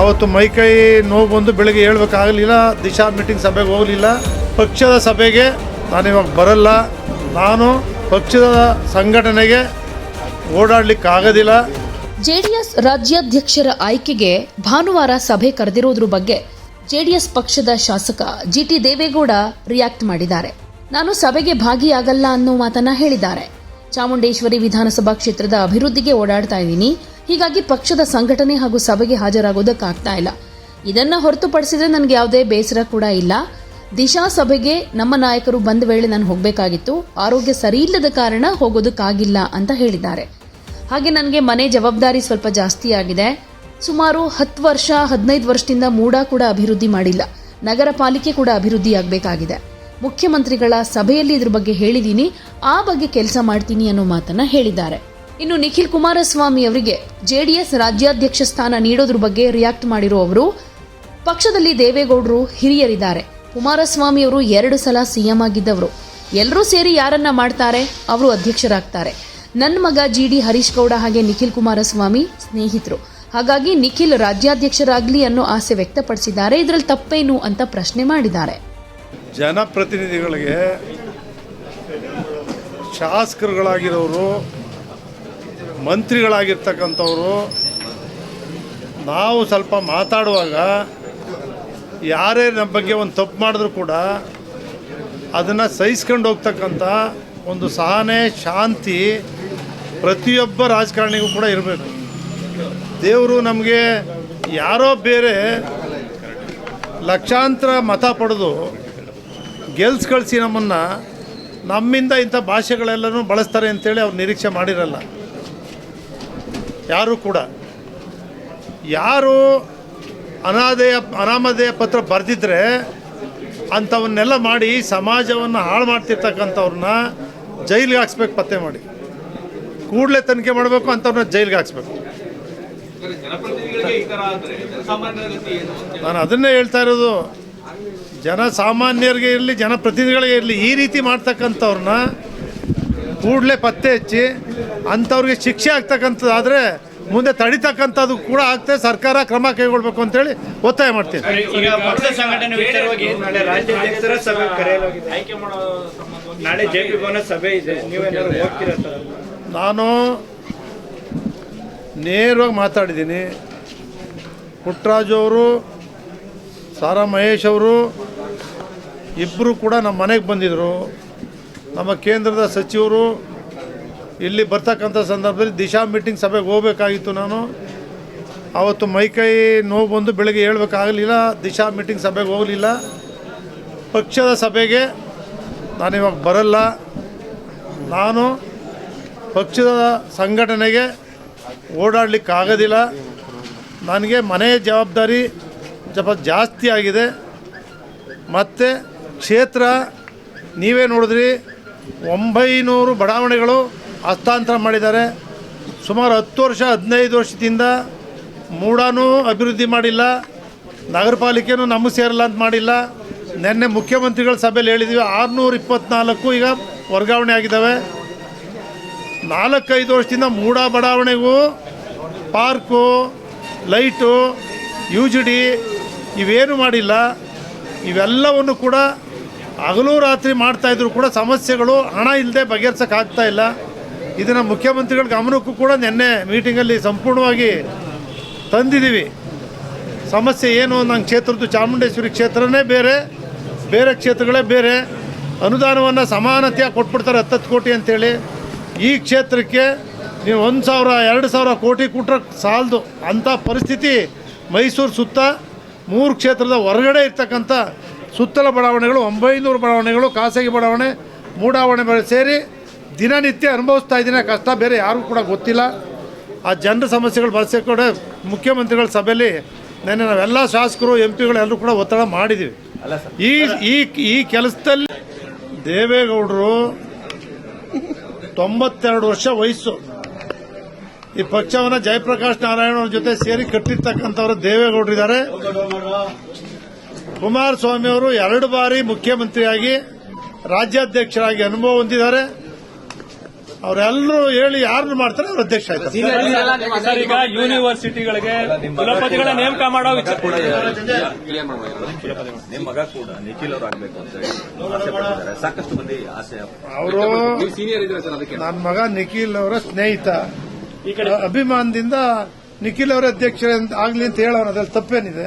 ಅವತ್ತು ಮೈಕೈ ನೋವು ಬಂದು ಬೆಳಗ್ಗೆ ಹೇಳ್ಬೇಕಾಗಲಿಲ್ಲ, ದಿಶಾ ಮೀಟಿಂಗ್ ಸಭೆಗೆ ಹೋಗಲಿಲ್ಲ. ಪಕ್ಷದ ಸಭೆಗೆ ನಾನಿವಾಗ ಬರಲ್ಲ. ನಾನು ಪಕ್ಷದ ಸಂಘಟನೆಗೆ ಓಡಾಡಲಿಕ್ಕಾಗೋದಿಲ್ಲ. ಜೆಡಿಎಸ್ ರಾಜ್ಯಾಧ್ಯಕ್ಷರ ಆಯ್ಕೆಗೆ ಭಾನುವಾರ ಸಭೆ ಕರೆದಿರೋದ್ರ ಬಗ್ಗೆ ಜೆಡಿಎಸ್ ಪಕ್ಷದ ಶಾಸಕ ಜಿಟಿ ದೇವೇಗೌಡ ರಿಯಾಕ್ಟ್ ಮಾಡಿದ್ದಾರೆ. ನಾನು ಸಭೆಗೆ ಭಾಗಿಯಾಗಲ್ಲ ಅನ್ನೋ ಮಾತನ್ನ ಹೇಳಿದ್ದಾರೆ. ಚಾಮುಂಡೇಶ್ವರಿ ವಿಧಾನಸಭಾ ಕ್ಷೇತ್ರದ ಅಭಿವೃದ್ಧಿಗೆ ಓಡಾಡ್ತಾ ಇದ್ದೀನಿ. ಹೀಗಾಗಿ ಪಕ್ಷದ ಸಂಘಟನೆ ಹಾಗೂ ಸಭೆಗೆ ಹಾಜರಾಗೋದಕ್ಕಾಗ್ತಾ ಇಲ್ಲ. ಇದನ್ನ ಹೊರತುಪಡಿಸಿದ್ರೆ ನನಗೆ ಯಾವುದೇ ಬೇಸರ ಕೂಡ ಇಲ್ಲ. ದಿಶಾ ಸಭೆಗೆ ನಮ್ಮ ನಾಯಕರು ಬಂದ ವೇಳೆ ನಾನು ಹೋಗಬೇಕಾಗಿತ್ತು. ಆರೋಗ್ಯ ಸರಿ ಇಲ್ಲದ ಕಾರಣ ಹೋಗೋದಕ್ಕಾಗಿಲ್ಲ ಅಂತ ಹೇಳಿದ್ದಾರೆ. ಹಾಗೆ ನನಗೆ ಮನೆ ಜವಾಬ್ದಾರಿ ಸ್ವಲ್ಪ ಜಾಸ್ತಿ ಆಗಿದೆ. ಸುಮಾರು ಹತ್ತು ವರ್ಷ, ಹದಿನೈದು ವರ್ಷದಿಂದ ಮೂಡ ಕೂಡ ಅಭಿವೃದ್ಧಿ ಮಾಡಿಲ್ಲ. ನಗರ ಪಾಲಿಕೆ ಕೂಡ ಅಭಿವೃದ್ಧಿ ಆಗಬೇಕಾಗಿದೆ. ಮುಖ್ಯಮಂತ್ರಿಗಳ ಸಭೆಯಲ್ಲಿ ಇದ್ರ ಬಗ್ಗೆ ಹೇಳಿದ್ದೀನಿ ಆ ಬಗ್ಗೆ ಕೆಲಸ ಮಾಡ್ತೀನಿ ಅನ್ನೋ ಮಾತನ್ನು ಹೇಳಿದ್ದಾರೆ. ಇನ್ನು ನಿಖಿಲ್ ಕುಮಾರಸ್ವಾಮಿ ಅವರಿಗೆ ಜೆಡಿಎಸ್ ರಾಜ್ಯಾಧ್ಯಕ್ಷ ಸ್ಥಾನ ನೀಡೋದ್ರ ಬಗ್ಗೆ ರಿಯಾಕ್ಟ್ ಮಾಡಿರೋ ಅವರು, ಪಕ್ಷದಲ್ಲಿ ದೇವೇಗೌಡರು ಹಿರಿಯರಿದ್ದಾರೆ. ಕುಮಾರಸ್ವಾಮಿ ಅವರು ಎರಡು ಸಲ ಸಿಎಂ ಆಗಿದ್ದವರು. ಎಲ್ಲರೂ ಸೇರಿ ಯಾರನ್ನ ಮಾಡ್ತಾರೆ? ಅವರು ಅಧ್ಯಕ್ಷರಾಗ್ತಾರೆ. ನನ್ನ ಮಗ ಜಿ ಡಿ ಹರೀಶ್ ಗೌಡ ಹಾಗೆ ನಿಖಿಲ್ ಕುಮಾರಸ್ವಾಮಿ ಸ್ನೇಹಿತರು. ಹಾಗಾಗಿ ನಿಖಿಲ್ ರಾಜ್ಯಾಧ್ಯಕ್ಷರಾಗ್ಲಿ ಅನ್ನೋ ಆಸೆ ವ್ಯಕ್ತಪಡಿಸಿದ್ದಾರೆ. ಇದರಲ್ಲಿ ತಪ್ಪೇನು ಅಂತ ಪ್ರಶ್ನೆ ಮಾಡಿದ್ದಾರೆ. ಜನಪ್ರತಿನಿಧಿಗಳಿಗೆ ಶಾಸಕರುಗಳಾಗಿರೋರು ಮಂತ್ರಿಗಳಾಗಿರ್ತಕ್ಕಂಥವ್ರು, ನಾವು ಸ್ವಲ್ಪ ಮಾತಾಡುವಾಗ ಯಾರೇ ನಮ್ಮ ಬಗ್ಗೆ ಒಂದು ತಪ್ಪು ಮಾಡಿದ್ರು ಕೂಡ ಅದನ್ನು ಸಹಿಸ್ಕೊಂಡು ಹೋಗ್ತಕ್ಕಂಥ ಒಂದು ಸಹನೆ, ಶಾಂತಿ ಪ್ರತಿಯೊಬ್ಬ ರಾಜಕಾರಣಿಗೂ ಕೂಡ ಇರಬೇಕು. ದೇವರು ನಮಗೆ ಯಾರೋ ಬೇರೆ ಲಕ್ಷಾಂತರ ಮತ ಪಡೆದು ಗೆಲ್ಸ್ ಕಳಿಸಿ ನಮ್ಮನ್ನು ನಮ್ಮಿಂದ ಇಂಥ ಭಾಷೆಗಳೆಲ್ಲನೂ ಬಳಸ್ತಾರೆ ಅಂತೇಳಿ ಅವ್ರು ನಿರೀಕ್ಷೆ ಮಾಡಿರಲ್ಲ. ಯಾರೂ ಕೂಡ ಯಾರು ಅನಾದೇಯ ಅನಾಮಧೇಯ ಪತ್ರ ಬರೆದಿದ್ರೆ ಅಂಥವನ್ನೆಲ್ಲ ಮಾಡಿ ಸಮಾಜವನ್ನು ಹಾಳು ಮಾಡ್ತಿರ್ತಕ್ಕಂಥವ್ರನ್ನ ಜೈಲಿಗೆ ಹಾಕ್ಸ್ಬೇಕು, ಪತ್ತೆ ಮಾಡಿ. ಕೂಡಲೇ ತನಿಖೆ ಮಾಡಬೇಕು, ಅಂಥವ್ರನ್ನ ಜೈಲಿಗೆ ಹಾಕ್ಸ್ಬೇಕು. ನಾನು ಅದನ್ನೇ ಹೇಳ್ತಾ ಇರೋದು. ಜನಸಾಮಾನ್ಯರಿಗೆ ಇರಲಿ, ಜನಪ್ರತಿನಿಧಿಗಳಿಗೆ ಇರಲಿ, ಈ ರೀತಿ ಮಾಡ್ತಕ್ಕಂಥವ್ರನ್ನ ಕೂಡಲೇ ಪತ್ತೆ ಹಚ್ಚಿ ಅಂಥವ್ರಿಗೆ ಶಿಕ್ಷೆ ಆಗ್ತಕ್ಕಂಥದ್ದಾದರೆ ಮುಂದೆ ತಡಿತಕ್ಕಂಥದ್ದು ಕೂಡ ಆಗ್ತದೆ. ಸರ್ಕಾರ ಕ್ರಮ ಕೈಗೊಳ್ಬೇಕು ಅಂತೇಳಿ ಒತ್ತಾಯ ಮಾಡ್ತೀನಿ. ಈಗ ಪಕ್ಷ ಸಂಘಟನೆ ವಿಚಾರವಾಗಿ ನಾಳೆ ರಾಜ್ಯಾಧ್ಯಕ್ಷರ ಸಭೆ ಕರೆಯಲಾಗಿದೆ. ಆಯ್ಕೆ ಮಾಡೋ ಸಂಬಂಧವಾಗಿ ನಾಳೆ ಜೆ ಭವನ ಸಭೆ ಇದೆ. ನೀವೇನಾದ್ರು ಹೋಗ್ತೀರಾ ಸರ್ ನಾನು ನೇರವಾಗಿ ಮಾತಾಡಿದ್ದೀನಿ. ಪುಟ್ಟರಾಜು ಅವರು ಸಾರಾ ಮಹೇಶ್ ಅವರು ಇಬ್ಬರು ಕೂಡ ನಮ್ಮ ಮನೆಗೆ ಬಂದಿದ್ದರು ನಮ್ಮ ಕೇಂದ್ರದ ಸಚಿವರು ಇಲ್ಲಿ ಬರ್ತಕ್ಕಂಥ ಸಂದರ್ಭದಲ್ಲಿ ದಿಶಾ ಮೀಟಿಂಗ್ ಸಭೆಗೆ ಹೋಗಬೇಕಾಗಿತ್ತು ನಾನು. ಆವತ್ತು ಮೈಕೈ ನೋವು ಬಂದು ಬೆಳಗ್ಗೆ ಹೇಳಬೇಕಾಗಲಿಲ್ಲ ದಿಶಾ ಮೀಟಿಂಗ್ ಸಭೆಗೆ ಹೋಗಲಿಲ್ಲ. ಪಕ್ಷದ ಸಭೆಗೆ ನಾನಿವಾಗ ಬರಲ್ಲ. ನಾನು ಪಕ್ಷದ ಸಂಘಟನೆಗೆ ಓಡಾಡಲಿಕ್ಕಾಗೋದಿಲ್ಲ ನನಗೆ ಮನೆಯ ಜವಾಬ್ದಾರಿ ಸ್ವಲ್ಪ ಜಾಸ್ತಿ ಆಗಿದೆ. ಮತ್ತು ಕ್ಷೇತ್ರ ನೀವೇ ನೋಡಿದ್ರಿ ಒಂಬೈನೂರು ಬಡಾವಣೆಗಳು ಹಸ್ತಾಂತರ ಮಾಡಿದ್ದಾರೆ. ಸುಮಾರು ಹತ್ತು ವರ್ಷ, ಹದಿನೈದು ವರ್ಷದಿಂದ ಮೂಡಾನೂ ಅಭಿವೃದ್ಧಿ ಮಾಡಿಲ್ಲ. ನಗರ ಪಾಲಿಕೆನೂ ನಮಗೆ ಸೇರಲ್ಲ ಅಂತ ಮಾಡಿಲ್ಲ. ನಿನ್ನೆ ಮುಖ್ಯಮಂತ್ರಿಗಳ ಸಭೆಯಲ್ಲಿ ಹೇಳಿದ್ವಿ, ಆರುನೂರ ಇಪ್ಪತ್ತ್ನಾಲ್ಕು ಈಗ ವರ್ಗಾವಣೆ ಆಗಿದ್ದಾವೆ. ನಾಲ್ಕೈದು ವರ್ಷದಿಂದ ಮೂಡ ಬಡಾವಣೆಗೂ park, light, U G D ಇವೇನು ಮಾಡಿಲ್ಲ. ಇವೆಲ್ಲವನ್ನು ಕೂಡ ಹಗಲು ರಾತ್ರಿ ಮಾಡ್ತಾಯಿದ್ರು ಕೂಡ ಸಮಸ್ಯೆಗಳು ಹಣ ಇಲ್ಲದೆ ಬಗೆಹರಿಸೋಕ್ಕಾಗ್ತಾ ಇಲ್ಲ. ಇದನ್ನು ಮುಖ್ಯಮಂತ್ರಿಗಳ ಗಮನಕ್ಕೂ ಕೂಡ ನಿನ್ನೆ ಮೀಟಿಂಗಲ್ಲಿ ಸಂಪೂರ್ಣವಾಗಿ ತಂದಿದ್ದೀವಿ ಸಮಸ್ಯೆ ಏನು ನನ್ನ ಕ್ಷೇತ್ರದ್ದು ಚಾಮುಂಡೇಶ್ವರಿ ಕ್ಷೇತ್ರನೇ ಬೇರೆ ಬೇರೆ ಕ್ಷೇತ್ರಗಳೇ ಬೇರೆ. ಅನುದಾನವನ್ನು ಸಮಾನತೆಯಾಗಿ ಕೊಟ್ಬಿಡ್ತಾರೆ ಹತ್ತತ್ತು ಕೋಟಿ ಅಂತೇಳಿ. ಈ ಕ್ಷೇತ್ರಕ್ಕೆ ನೀವು ಒಂದು ಸಾವಿರ, ಎರಡು ಸಾವಿರ ಕೋಟಿ ಕೊಟ್ಟರೆ ಸಾಲದು. ಅಂಥ ಪರಿಸ್ಥಿತಿ ಮೈಸೂರು ಸುತ್ತ ಮೂರು ಕ್ಷೇತ್ರದ ಹೊರಗಡೆ ಇರ್ತಕ್ಕಂಥ ಸುತ್ತಲ ಬಡಾವಣೆಗಳು ಒಂಬೈನೂರು ಬಡಾವಣೆಗಳು ಖಾಸಗಿ ಬಡಾವಣೆ ಮೂಡಾವಣೆ ಸೇರಿ ದಿನನಿತ್ಯ ಅನುಭವಿಸ್ತಾ ಇದ್ದೀನಿ. ಕಷ್ಟ ಬೇರೆ ಯಾರಿಗೂ ಕೂಡ ಗೊತ್ತಿಲ್ಲ. ಆ ಜನರ ಸಮಸ್ಯೆಗಳು ಬಳಸಿ ಕೂಡ ಮುಖ್ಯಮಂತ್ರಿಗಳ ಸಭೆಯಲ್ಲಿ ನೆನ್ನೆ ನಾವೆಲ್ಲ ಶಾಸಕರು ಎಂ ಪಿಗಳು ಎಲ್ಲರೂ ಕೂಡ ಒತ್ತಡ ಮಾಡಿದ್ದೀವಿ ಈ ಈ ಈ ಕೆಲಸದಲ್ಲಿ ದೇವೇಗೌಡರು ತೊಂಬತ್ತೆರಡು ವರ್ಷ ವಯಸ್ಸು. ಈ ಪಕ್ಷವನ್ನು ಜಯಪ್ರಕಾಶ್ ನಾರಾಯಣ ಅವ್ರ ಜೊತೆ ಸೇರಿ ಕಟ್ಟಿರ್ತಕ್ಕಂಥವ್ರು ದೇವೇಗೌಡರಿದ್ದಾರೆ. ಕುಮಾರಸ್ವಾಮಿ ಅವರು ಎರಡು ಬಾರಿ ಮುಖ್ಯಮಂತ್ರಿಯಾಗಿ ರಾಜ್ಯಾಧ್ಯಕ್ಷರಾಗಿ ಅನುಭವ ಹೊಂದಿದ್ದಾರೆ. ಅವರೆಲ್ಲರೂ ಹೇಳಿ ಯಾರನ್ನು ಮಾಡ್ತಾರೆ ಅವ್ರ ಅಧ್ಯಕ್ಷ ಆಯ್ತಾರೆ. ಸರ್ ಈಗ ಯೂನಿವರ್ಸಿಟಿಗಳಿಗೆ ಕುಲಪತಿಗಳ ನೇಮಕ ಮಾಡೋ ವಿಚಾರ ನಿಮ್ಮ ಮಗ ಕೂಡ ನಿಖಿಲ್ ಅವರು ಆಗ್ಬೇಕು ಅಂತ ಹೇಳಿ ಸಾಕಷ್ಟು ಮಂದಿ ಆಸೆ ಅವರು ನನ್ನ ಮಗ ನಿಖಿಲ್ ಅವರ ಸ್ನೇಹಿತ. ಅಭಿಮಾನದಿಂದ ನಿಖಿಲ್ ಅವರ ಅಧ್ಯಕ್ಷ ಆಗ್ಲಿ ಅಂತ ಹೇಳೋಣ ಅದ್ರಲ್ಲಿ ತಪ್ಪೇನಿದೆ.